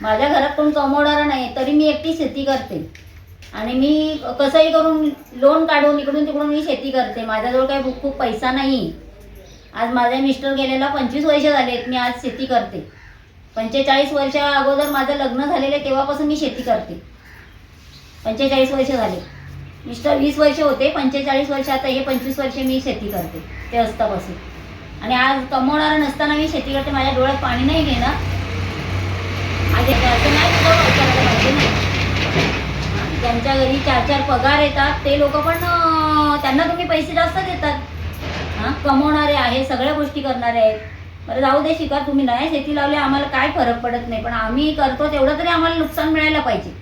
माझ्या घरात कोण कमवणारा नाही तरी मी एकटी शेती करते. आणि मी कसंही करून लोन काढून इकडून तिकडून मी शेती करते. माझ्याजवळ काही खूप खूप पैसा नाही. आज माझे मिस्टर गेलेला पंचवीस वर्ष झालेत मी आज शेती करते. पंचेचाळीस वर्षा अगोदर माझं लग्न झालेलं आहे तेव्हापासून मी शेती करते. पंचेचाळीस वर्ष झाले. मिस्टर वीस वर्ष होते पंचेचाळीस वर्ष आता हे पंचवीस वर्ष मी शेती करते ते असतापासून. आणि आज कमवणारं नसताना मी शेती करते माझ्या डोळ्यात पाणी नाही घेणार माझे असं नाही कुठं विचारायला पाहिजे नाही हा, ज्यांच्या घरी चार चार पगार येतात ते लोक पण त्यांना तुम्ही पैसे जास्त देतात. हां कमवणारे आहे सगळ्या गोष्टी करणारे आहेत. बरं जाऊ दे शिकार तुम्ही नाही शेती लावली आम्हाला काय फरक पडत नाही पण आम्ही करतो तेवढं तरी आम्हाला नुकसान मिळायला पाहिजे.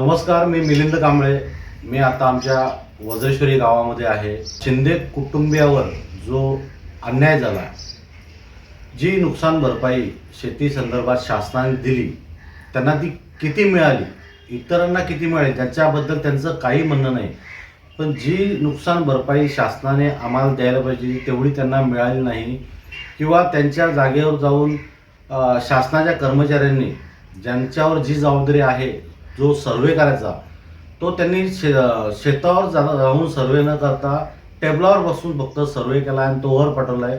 नमस्कार मी मिलिंद कांबळे. मी आता आमच्या वज्रेश्वरी गावामध्ये आहे. शिंदे कुटुंबियावर जो अन्याय झाला जी नुकसान भरपाई शेती संदर्भात शासनाने दिली त्यांना ती किती मिळाली? इतरांना किती मिळेल त्याच्याबद्दल त्यांचं काही म्हणणं नाही. पण जी नुकसान भरपाई शासनाने आम्हाला द्यायला पाहिजे तेवढी त्यांना मिळाली नाही. किंवा त्यांच्या जागेवर जाऊन शासनाच्या कर्मचाऱ्यांनी ज्यांच्यावर जी जबाबदारी आहे जो सर्वे करायचा तो त्यांनी शे शेतावर जा राहून सर्वे न करता टेबलावर बसून फक्त सर्वे केला आणि तो वर पाठवला आहे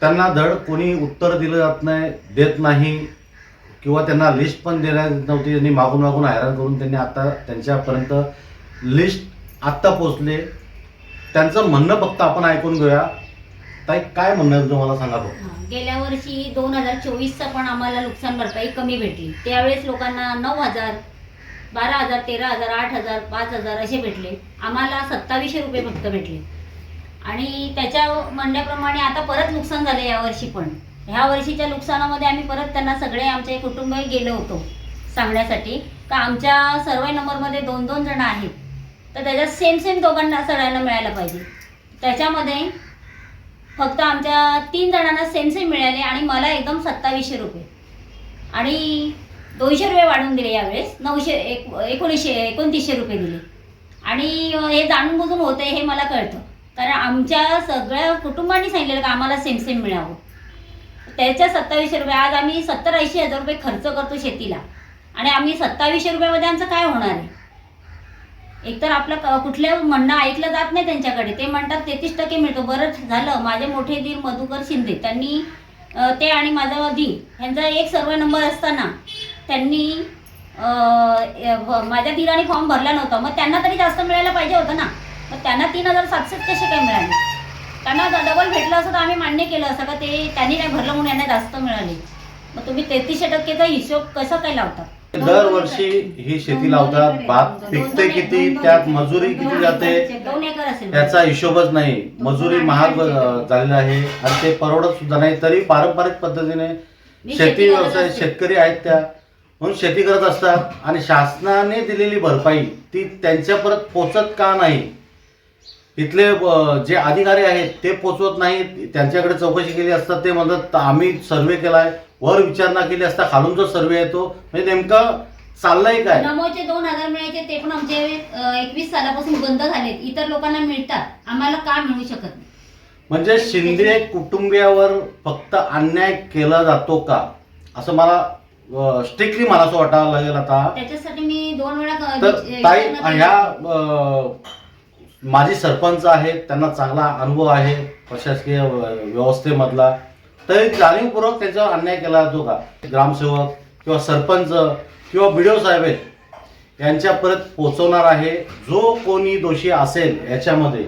त्यांना धड कोणी उत्तर दिलं जात नाही देत नाही. किंवा त्यांना लिस्ट पण देण्यात नव्हती त्यांनी मागून मागून हैराण करून त्यांनी आता त्यांच्यापर्यंत लिस्ट आत्ता पोचले त्यांचं म्हणणं फक्त आपण ऐकून घेऊया. ताई काय म्हणणं आहे तुम्हाला सांगा बघ गेल्या वर्षी दोन हजार चोवीसचा पण आम्हाला नुकसान भरपाई कमी भेटली. त्यावेळेस लोकांना नऊ हजार बारा हजार तेरा हजार आठ हजार पाच हजार असे भेटले. आम्हाला सत्तावीसशे रुपये फक्त भेटले. आणि त्याच्या म्हणण्याप्रमाणे आता परत नुकसान झालं यावर्षी पण. ह्या वर्षीच्या नुकसानामध्ये आम्ही परत त्यांना सगळे आमचे कुटुंब गेलो होतो सांगण्यासाठी. का आमच्या सर्वे नंबरमध्ये दोन दोन जण आहेत. तर त्याच्यात सेम सेम दोघांना सगळ्यांना मिळायला पाहिजे. त्याच्यामध्ये फक्त आमच्या तीन जणांना सेम सेम मिळाले आणि मला एकदम सत्तावीसशे रुपये. आणि दोनशे रुपये वाढवून दिले यावेळेस. नऊशे एक एकोणीसशे एकोणतीसशे रुपये दिले. आणि हे जाणून बुजून होते हे मला कळतं. कारण आमच्या सगळ्या कुटुंबांनी सांगितलेलं का आम्हाला सेम सेम मिळावं. त्याच्या सत्तावीसशे रुपये. आज आम्ही सत्तर ऐंशी हजार रुपये खर्च करतो शेतीला. आणि आम्ही सत्तावीसशे रुपयामध्ये आमचं काय होणार आहे? एकतर आपलं क- कुठल्या म्हणणं ऐकलं जात नाही त्यांच्याकडे. ते म्हणतात तेहतीस टक्के मिळतो. बरं झालं. माझे मोठे दीर मधुकर शिंदे त्यांनी ते आणि माझा दीर ह्यांचा एक सर्व नंबर असताना त्यांनी माझ्या दीराने फॉर्म भरला नव्हता. मग त्यांना तरी जास्त मिळायला पाहिजे होतं ना. मग त्यांना तीन हजार सातशे कसे काय मिळाले. त्यांना डबल भेटलं असं तर आम्ही मान्य केलं असं का ते त्यांनी नाही भरलं म्हणून यांना जास्त मिळाले. मग तुम्ही तेहतीसशे टक्केचा हिशोब कसं काय लावता? दरवर्षी ही शेती लावतात भात पिकते किती त्यात मजुरी किती जाते दोन एकर असेल त्याचा हिशोबच नाही. मजुरी महाग झालेला आहे. आणि ते परवडत सुद्धा नाही. तरी पारंपरिक पद्धतीने मी शेती शेती करत व्यवसाय असते. शेतकरी आहेत त्या. म्हणून शेती करत असतात. आणि शासनाने दिलेली भरपाई ती त्यांच्या परत पोचत का नाही? इथले जे अधिकारी आहेत ते पोचवत नाहीत त्यांच्याकडे चौकशी केली असता ते म्हणतात आम्ही सर्वे केलाय. वर विचारणा केली असता खालून जो सर्वे येतो म्हणजे नेमकं चाललंय काय? नमोचे दोन हजार मिळायचे ते पण आमचे एकवीस सालापासून बंद झालेत. इतर लोकांना मिळतात. आम्हाला का मिळू शकत नाही? म्हणजे शिंदे कुटुंबियावर फक्त अन्याय केला जातो का? असं मला स्ट्रिक्टली मला असं वाटायला लागेल आता. त्याच्यासाठी मी दोन वेळा ताई. ह्या अ, माजी सरपंच आहेत त्यांना चांगला अनुभव आहे प्रशासकीय व्यवस्थेमधला. तरी जाणीवपूर्वक त्यांच्यावर अन्याय केला जातो का ग्रामसेवक किंवा सरपंच किंवा बी डी ओ साहेब आहेत यांच्यापर्यंत पोचवणार आहे. जो कोणी दोषी असेल याच्यामध्ये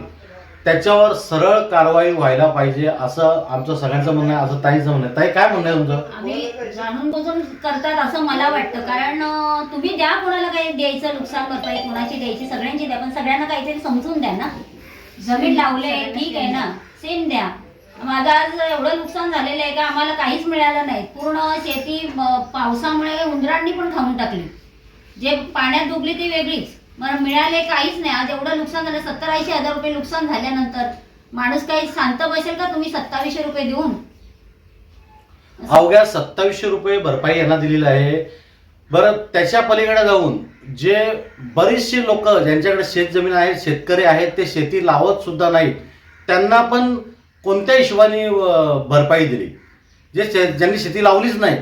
त्याच्यावर सरळ कारवाई व्हायला पाहिजे असं आमचं सगळ्यांचं म्हणणं आहे असं ताईचं म्हणणं आहे. ताई काय म्हणणं आहे तुमचं? आम्ही जाणून बुजून करतात असं मला वाटतं. कारण अं, तुम्ही द्या कोणाला काही द्यायचं नुकसान भरपाई कोणाची द्यायची सगळ्यांची द्या पण सगळ्यांना काहीतरी समजून द्या ना. जमीन लावले ठीक आहे ना. सेम द्या. माझं आज एवढं नुकसान झालेलं आहे का आम्हाला काहीच मिळालं नाही. पूर्ण शेती पावसामुळे उंदरांनी पण खाऊन टाकली. जे पाण्यात डुबली ती वेगळीच. मला मिळाले काहीच नाही. आज एवढं नुकसान झालं. सत्तर ऐंशी हजार रुपये नुकसान झाल्यानंतर माणूस काही शांत बसेल का? तुम्ही सत्तावीसशे रुपये देऊन. अवघ्या सत्तावीसशे रुपये भरपाई यांना दिलेली आहे. बरं त्याच्या पलीकडे जाऊन जे बरीचशी लोक ज्यांच्याकडे शेतजमीन आहे शेतकरी आहेत ते शेती लावत सुद्धा नाहीत त्यांना पण कोणत्या हिशोबाने भरपाई दिली. जे शे ज्यांनी शेती लावलीच नाही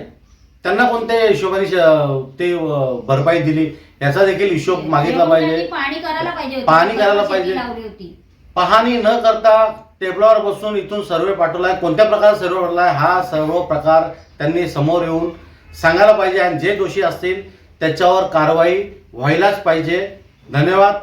त्यांना कोणत्या हिशोबाने श- ते अं, भरपाई दिली याचा देखील हिशोब मागितला पाहिजे. पाणी करायला पाहिजे होतं. पाहणी करायला शेती पाहिजे. लावली होती. पाहणी न करता टेबलावर बसून इथून सर्वे पाठवलाय. कोणत्या प्रकारे सर्वे पाठवलाय? हा सर्व प्रकार त्यांनी समोर येऊन सांगायला पाहिजे. आणि जे दोषी असतील त्याच्यावर कारवाई व्हायलाच पाहिजे. धन्यवाद.